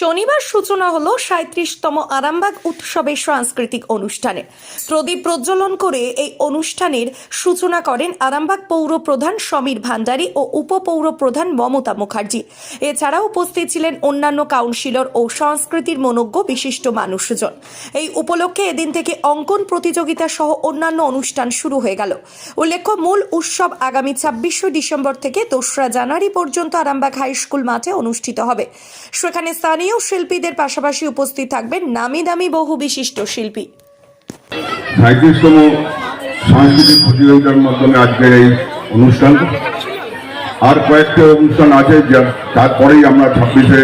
শনিবার সূচনা হলো সাঁত্রিশতম আরামবাগ উৎসবের সাংস্কৃতিক অনুষ্ঠানে। প্রদীপ প্রজ্বলন করে এই অনুষ্ঠানের সূচনা করেন আরামবাগ পৌর প্রধান সমীর ভান্ডারী ও উপপৌর প্রধান মমতা মুখার্জি। এছাড়াও উপস্থিত ছিলেন অন্যান্য কাউন্সিলর ও সংস্কৃতির মনজ্ঞ বিশিষ্ট মানুষজন। এই উপলক্ষে এদিন থেকে অঙ্কন প্রতিযোগিতা সহ অন্যান্য অনুষ্ঠান শুরু হয়ে গেল। উল্লেখ্য, মূল উৎসব আগামী ছাব্বিশে ডিসেম্বর থেকে দোসরা জানুয়ারি পর্যন্ত আরামবাগ হাই স্কুল মাঠে অনুষ্ঠিত হবে। সেখানে স্থানীয় শিল্পীদের পাশাপাশি উপস্থিত থাকবেন নামি দামি বহু বিশিষ্ট শিল্পী। সাংস্কৃতিক প্রতিযোগিতার মাধ্যমে আজকের এই অনুষ্ঠান আর কয়েকটা অনুষ্ঠান আছে তারপরেই আমরা ছাব্বিশে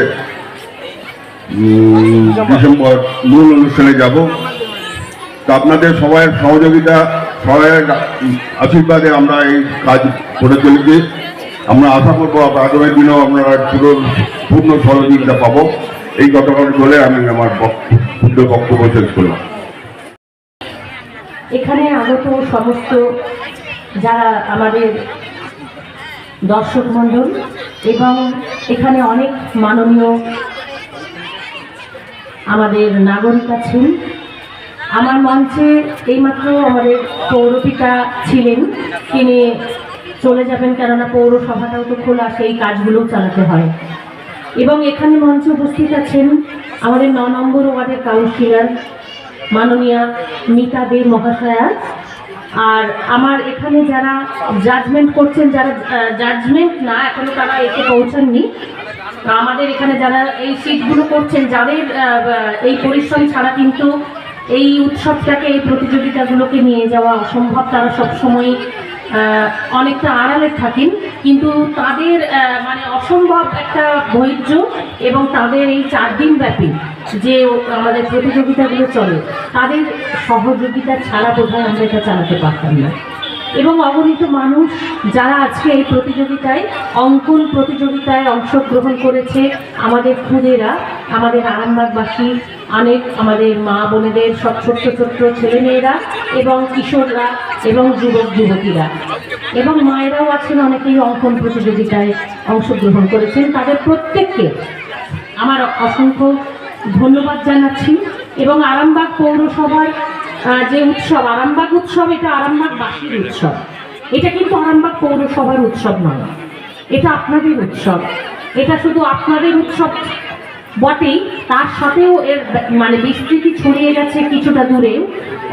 ডিসেম্বর মূল অনুষ্ঠানে যাব। তো আপনাদের সবাইয়ের সহযোগিতা, সবাইয়ের আশীর্বাদে আমরা এই কাজ করে চলেছি। আমরা আশা করব আগামী দিনেও আপনারা পুরো পূর্ণ সহযোগিতা পাবো। এই গতকাল বলে আমি আমার ক্ষুদ্র বক্তব্য শেষ করলাম। এখানে আগত সমস্ত যারা আমাদের দর্শক মণ্ডল এবং এখানে অনেক মাননীয় আমাদের নাগরিক আছেন, আমার মঞ্চে এইমাত্র আমাদের পৌরপিতা ছিলেন, তিনি চলে যাবেন কেননা পৌরসভাটাও তো খোলা, সেই কাজগুলোও চালাতে হয়। এবং এখানে মঞ্চে উপস্থিত আছেন আমাদের ন নম্বর ওয়ার্ডের কাউন্সিলর মাননীয়া মিতা দে মহাশয়া। আর আমার এখানে যারা জাজমেন্ট করছেন, যারা জাজমেন্ট না, এখনও তারা এসে পৌঁছাননি। আমাদের এখানে যারা এই সিটগুলো করছেন, যাদের এই পরিশ্রম ছাড়া কিন্তু এই উৎসবটাকে, এই প্রতিযোগিতাগুলোকে নিয়ে যাওয়া অসম্ভব। তারা সবসময় অনেকটা আড়ালে থাকেন, কিন্তু তাদের মানে অসম্ভব একটা ধৈর্য এবং তাদের এই চার দিন ব্যাপী যে আমাদের প্রতিযোগিতাগুলো চলে, তাদের সহযোগিতা ছাড়া বোধহয় আমরা এটা চালাতে পারতাম না। এবং অগণিত মানুষ যারা আজকে এই প্রতিযোগিতায়, অঙ্কন প্রতিযোগিতায় অংশগ্রহণ করেছে আমাদের খুদেরা, আমাদের আরামবাগবাসী অনেক আমাদের মা বোনেদের সব ছোট্ট ছোট্ট ছেলেমেয়েরা এবং কিশোররা এবং যুবক যুবতীরা। এবং মায়েরাও আছেন অনেকেই অঙ্কন প্রতিযোগিতায় অংশগ্রহণ করেছেন। তাদের প্রত্যেককে আমার অসংখ্য ধন্যবাদ জানাচ্ছি। এবং আরামবাগ পৌরসভার যে উৎসব, আরামবাগ উৎসব এটা আরামবাগবাসীর উৎসব। এটা কিন্তু আরামবাগ পৌরসভার উৎসব নয়। এটা আপনাদের উৎসব। এটা শুধু আপনাদের উৎসব বটেই তার সাথেও এর মানে বিস্তৃতি ছড়িয়ে গেছে কিছুটা দূরে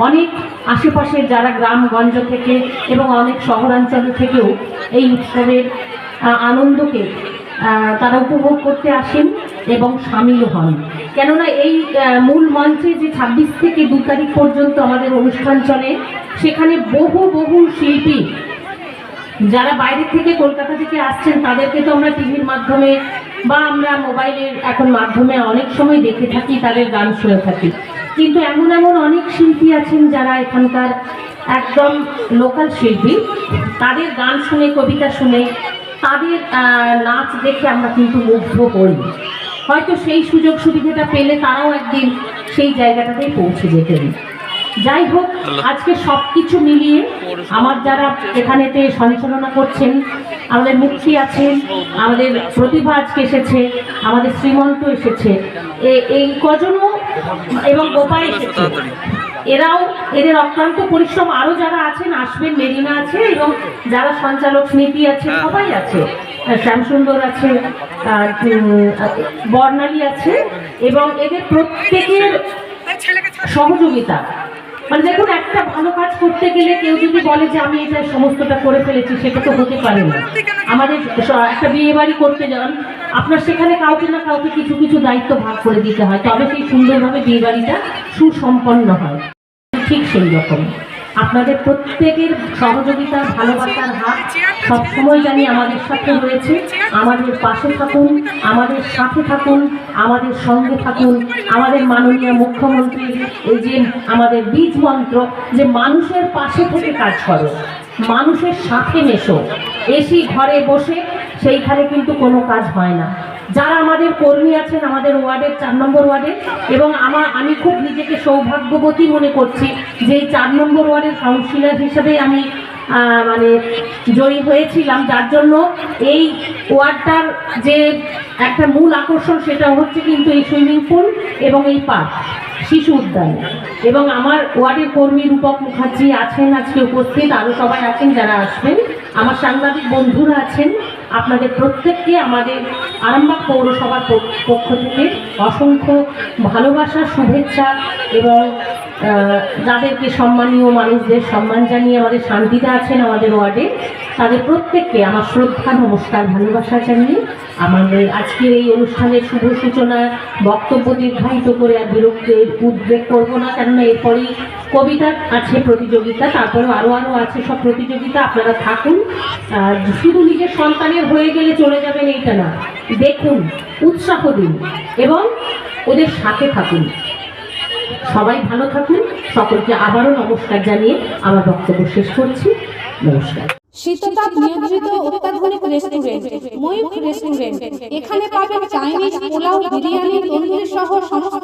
অনেক আশেপাশের যারা গ্রামগঞ্জ থেকে এবং অনেক শহরাঞ্চল থেকেও এই উৎসবের আনন্দকে তারা উপভোগ করতে আসেন এবং সামিল হন। কেননা এই মূল মঞ্চে যে ছাব্বিশ থেকে দু তারিখ পর্যন্ত আমাদের অনুষ্ঠান চলে, সেখানে বহু বহু শিল্পী যারা বাইরে থেকে কলকাতা থেকে আসছেন, তাদেরকে তো আমরা টিভির মাধ্যমে বা আমরা মোবাইলের এখন মাধ্যমে অনেক সময় দেখে থাকি, তাদের গান শুনে থাকি। কিন্তু এমন এমন অনেক শিল্পী আছেন যারা এখানকার একদম লোকাল শিল্পী। তাদের গান শুনে, কবিতা শুনে, তাদের নাচ দেখে আমরা কিন্তু মুগ্ধ হই। হয়তো সেই সুযোগ সুবিধাটা পেলে তারাও একদিন সেই জায়গাটাতেই পৌঁছে যেতেন। যাই হোক আজকে সব কিছু মিলিয়ে আমার যারা এখানেতে সঞ্চালনা করছেন আমাদের মুক্তি আছেন আমাদের প্রতিভা আজকে এসেছে আমাদের শ্রীমন্ত এসেছে। এ- এই কজনও এবং গোপাল এসেছে। এরাও এদের অক্লান্ত পরিশ্রম আরও যারা আছেন আসবেন মেরিনা আছে এবং যারা সঞ্চালক স্মৃতি আছে সবাই আছে। শ্যামসুন্দর আছে আর, বর্ণালী আছে এবং এদের প্রত্যেকের সহযোগিতা। মানে দেখুন, একটা ভালো কাজ করতে গেলে কেউ যদি বলে যে আমি এটা সমস্তটা করে ফেলেছি, সেটা তো হতে পারে না। আমাদের একটা বিয়ে বাড়ি করতে যান, আপনার সেখানে কাউকে না কাউকে কিছু কিছু দায়িত্ব ভাগ করে দিতে হয়, তবে সেই সুন্দরভাবে বিয়ে বাড়িটা সুসম্পন্ন হয়। ঠিক সেই রকম। আপনাদের প্রত্যেকের সহযোগিতা, ভালোবাসার হাত সবসময় জানি আমাদের সাথে রয়েছে। আমাদের পাশে থাকুন, আমাদের সাথে থাকুন, আমাদের সঙ্গে থাকুন। আমাদের মাননীয় মুখ্যমন্ত্রী এই যে আমাদের বীজ মন্ত্র, যে মানুষের পাশে থেকে কাজ করো, মানুষের সাথে মেশো। এসি ঘরে বসে সেইখানে কিন্তু কোনো কাজ হয় না। যারা আমাদের কর্মী আছেন, আমাদের ওয়ার্ডের চার নম্বর ওয়ার্ডে, এবং আমার, আমি খুব নিজেকে সৌভাগ্যবতী মনে করছি যে এই চার নম্বর ওয়ার্ডের কাউন্সিলর হিসেবে আমি মানে জয়ী হয়েছিলাম। যার জন্য এই ওয়ার্ডটার যে একটা মূল আকর্ষণ, সেটা হচ্ছে কিন্তু এই সুইমিং পুল এবং এই পার্ক, শিশু উদ্যান। এবং আমার ওয়ার্ডের কর্মী রূপক মুখার্জি আছেন, আজকে উপস্থিত। আরও সবাই আছেন যারা আসবেন। আমার সাংবাদিক বন্ধুরা আছেন। আপনাদের প্রত্যেককে আমাদের আরামবাগ পৌরসভার পক্ষ থেকে অসংখ্য ভালোবাসা, শুভেচ্ছা এবং যাদেরকে সম্মানীয় মানুষদের সম্মান জানিয়ে আমাদের শান্তিতে আছেন আমাদের ওয়ার্ডে, তাদের প্রত্যেককে আমার শ্রদ্ধা, নমস্কার, ভালোবাসা জানিয়ে আমাদের আজকের এই অনুষ্ঠানের শুভ সূচনা বক্তব্য দীর্ঘায়িত করে আর বিরক্তির উদ্বেগ করব না, কেননা এরপরেই কবিতা আছে, প্রতিযোগিতা তারপরে আরও আরও আছে, সব প্রতিযোগিতা, আপনারা থাকুন। শুধু নিজের সন্তানের হয়ে গেলে চলে যাবেন এইটা না, দেখুন, উৎসাহ দিন এবং ওদের সাথে থাকুন। সবাই ভালো থাকুন, সকলকে আবারও নমস্কার জানিয়ে আমার বক্তব্য শেষ করছি। নমস্কার। শীততাপ নিয়ন্ত্রিত অত্যাধুনিক রেস্টুরেন্ট ময়ূখ রেস্টুরেন্ট এখানে পাবেন চাইনিজ পোলাও, বিরিয়ানি, তন্দুরি সহ সমস্ত